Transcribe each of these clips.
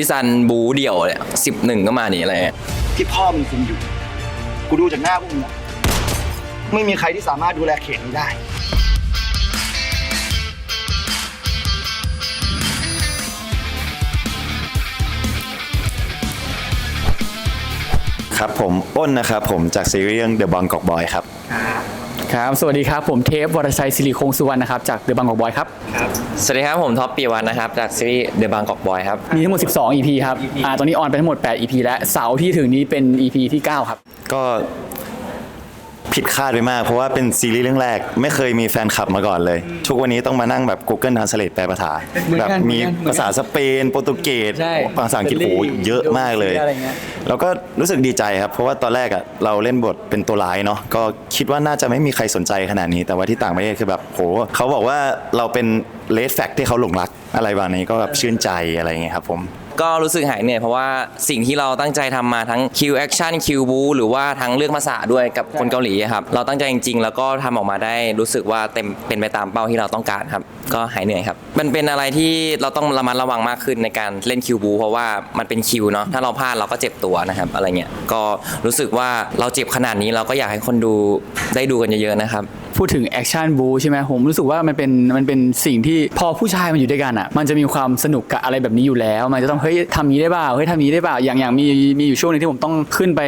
พี่ซันบูเดี่ยวเนี่ยสิบหนึ่งก็มานี่อะไรเงี้ยที่พ่อมึงคุมอยู่ กูดูจากหน้าพวกมึงอะไม่มีใครที่สามารถดูแลเขตนี้ได้ ครับผมอ้นนะครับผมจากซีรีส์เรื่อง The Bangkok Boy ครับ ครับ สวัสดีครับ ผมเทพวรชัยศิริคงสุวรรณนะครับ จากเดอะบังกอกบอยครับ สวัสดีครับ ผมท็อปปีวันนะครับ จากซีรีส์ The Bangkok Boy ครับ มีทั้งหมด 12 EP ครับ อ่า ตอนนี้ออนไปทั้งหมด 8 EP แล้ว เสาร์ที่ถึงนี้เป็น EP ที่ 9 ครับ ก็ ผิดคาดไปมาก เพราะว่าเป็นซีรีส์เรื่องแรก ไม่เคยมีแฟนคลับมาก่อนเลย ทุกวันนี้ต้องมานั่งแบบ Google Translate แปลภาษาเหมือนแบกับนมีเหมือนกันภาษาสเปนโปรตุเกสใช่ภาษาอังกฤษอิตาลีโอ้โหเยอะมากเลย อะไรเงี้ย แล้วก็รู้สึกดีใจครับ เพราะว่าตอนแรกอะเราเล่นบทเป็นตัวร้ายเนาะก็คิดว่าน่าจะไม่มีใครสนใจขนาดนี้ แต่ว่าที่ต่างประเทศคือแบบโหเขาบอกว่าเราเป็นเลดแฟกที่เขาหลงรักอะไรแบบนี้ก็แบบชื่นใจอะไรอย่างเงี้ยครับผม ก็รู้สึกหายเหนื่อยเพราะว่าสิ่งที่เราตั้งใจทำมาทั้งคิวแอคชั่นคิวบูหรือว่าทั้งเรื่องภาษาด้วยกับคนเกาหลีอะครับเราตั้งใจจริงๆ แล้วก็ทำออกมาได้รู้สึกว่าเต็มเป็นไปตามเป้าที่เราต้องการครับ ก็หายเหนื่อยครับ มันเป็นอะไรที่เราต้องระมัดระวังมากขึ้นในการเล่นคิวบูเพราะว่ามันเป็นคิวเนาะถ้าเราพลาดเราก็เจ็บตัวนะครับอะไรเงี้ยก็รู้สึกว่าเราเจ็บขนาดนี้เราก็อยากให้คนดูได้ดูกันเยอะๆนะครับ พูดถึงแอคชั่นบูใช่ไหมผมรู้สึกว่ามันเป็นมันเป็นสิ่งที่พอผู้ชายมันอยู่ด้วยกันอะ มันจะมีความสนุกกับอะไรแบบนี้อยู่แล้ว มันจะต้องเฮ้ยทำนี้ได้เปล่าเฮ้ยทำนี้ได้เปล่าอย่างอย่างมีมีอยู่ช่วงหนึงที่ผมต้องขึ้นไป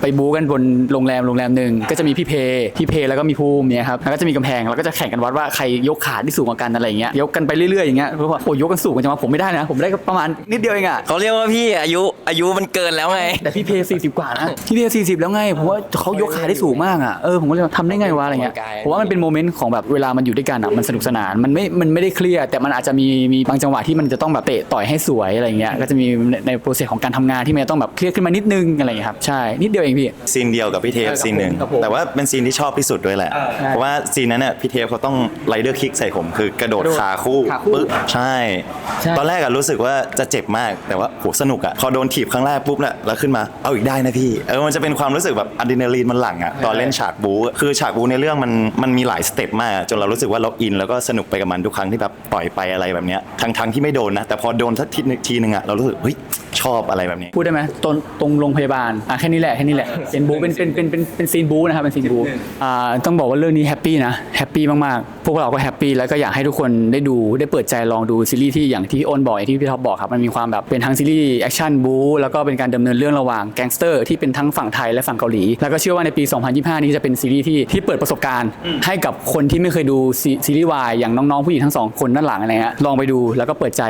ไปบูกันบนโรงแรมโรงแรมหนึ่งก็จะมีพี่เพพี่เพแล้วก็มีภูมิเนี่ยครับแล้วก็จะมีกำแพงแล้วก็จะแข่งกันวัดว่าใครยกขาที่สูงกว่ากันอะไรอย่างเงี้ยยกกันไปเรื่อยๆอย่างเงี้ยเพราะว่าโอ้ยกกันสูงกันจังวะผมไม่ได้นะ ผมได้ประมาณนิดเดียวเองอะเขาเรียกว่าพี่อายุอายุมันเกินแล้วไง แต่พี่เพย์40กว่านะพี่เพย์40แล้วไงผมว่าเขายกขาได้สูงมากอะเออผมก็เลยว่าทำได้ไงวะอะไรเงี้ยออกกำลังกายผมว่ามันเป็นโมเมนต์ของแบบเวลามันอยู่ด้วยกันอะมันสนุกสนานมันไม่มันไม่ได้เครียดแต่มันอาจจะมีมีบางจังหวะที่มันจะต้องแบบเตะต่อยให้สวยอะไรเงี้ยก็จะมีในในโปรเซสของการทำงานที่มันจะต้องแบบเครียดขึ้นมานิดนึงอะไรเงี้ยครับใช่นิดเดียวเองพี่ ซีนเดียวกับพี่เทปเออกับซีนหนึ่งผมกับผมแต่ว่าเป็นซีนที่ชอบที่สุดด้วยแหละเพราะว่าซีนนั้นเนี่ยพี่เทปเขาต้องไรเดอร์คิกใส่ผมคือกระโดดกระโดดขาคู่ขาคู่ปึ๊บใช่ ใช่ ตอนแรกอะรู้สึกว่าจะเจ็บมากแต่ว่าโหสนุกอะพอโดนถีบครั้งแรกปุ๊บเนี่ยแล้วขึ้นมาเอาอีกได้นะพี่เออมันจะเป็นความรู้สึกแบบอะดรีนาลีนมันหลั่งอะตอนเล่นฉากบู๊คือฉากบู๊ในเรื่องมันมันมีหลายสเต็ปมากจนเรารู้สึกว่าเราอินแล้วก็สนุกไปกับมันทุกครั้งที่แบบปล่อยไปอะไรแบบเนี้ยทั้งทั้งที่ไม่โดนนะแต่พอโดนสักทีนึงทีนึงอะเรารู้สึกเฮ้ยชอบอะไรแบบนี้ พูดได้ไหมตรงตรงโรงพยาบาลอะแค่นี้แหละแค่นี้แหละเป็นบูเป็นเป็นเป็นเป็นเป็นซีนบูนะครับเป็นซีนบูอ่าต้องบอกว่าเรื่องนี้แฮปปี้นะแฮปปี้มากๆ พวกเราก็แฮปปี้แล้วก็อยากให้ทุกคนได้ดูได้เปิดใจลองดูซีรีส์ที่อย่างที่อ้นบอกอย่างที่พี่ท็อปบอกครับมันมีความแบบเป็นทั้งซีรีส์แอคชั่นบูแล้วก็เป็นการดำเนินเรื่องระหว่างแก๊งสเตอร์ที่เป็นทั้งฝั่งไทยและฝั่งเกาหลีแล้วก็เชื่อว่าในปี 2025 นี้จะเป็นซีรีส์ที่ที่เปิดประสบการณ์ ให้กับคนที่ไม่เคยดูซีซีรีส์วายอย่างน้องๆผู้หญิงทั้งสองคนด้านหลังอะไรเงี้ยลองไปดูแล้วก็เปิดใจ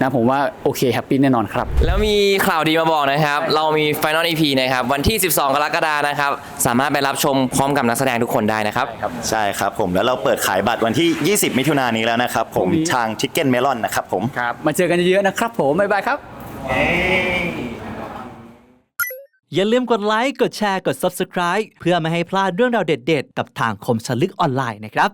นะผมว่าโอเคแฮปปี้แน่นอนครับแล้วมีข่าวดีมาบอกนะครับ เรามี Final EP นะครับ วันที่ 12 กรกฎาคมนะครับ สามารถไปรับชมพร้อมกับนักแสดงทุกคนได้นะครับ ใช่ครับผมแล้วเราเปิดขายบัตรวันที่ 20 มิถุนายนนี้แล้วนะครับ ผมพรุ่งนี้ทางทิกเก็ตเมลอนนะครับผมครับ มาเจอกันเยอะๆนะครับผม บ๊ายบายครับ อย่าลืมกดไลค์ กดแชร์ กด Subscribe เพื่อไม่ให้พลาดเรื่องราวเด็ด ๆ กับทางคมชนลึกออนไลน์นะครับ